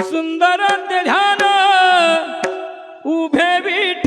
सुंदर ते ध्यान. उभे विठेवारी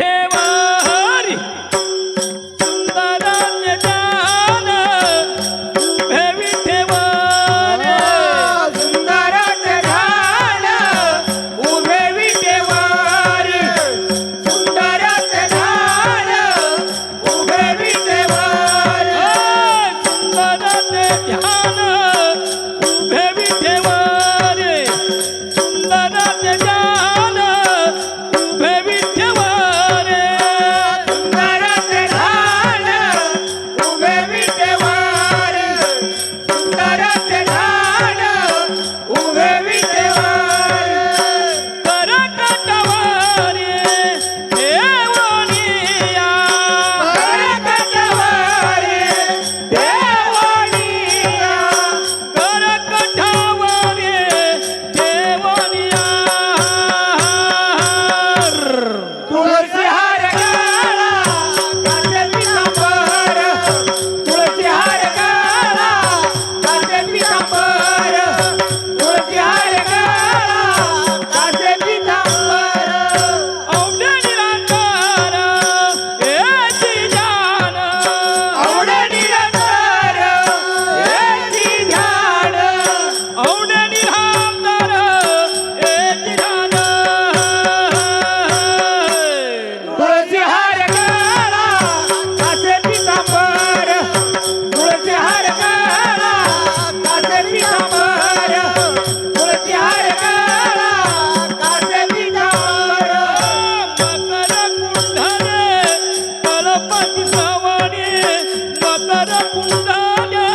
मकर कुंडाले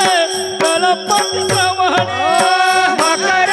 गणपती सवणे मकर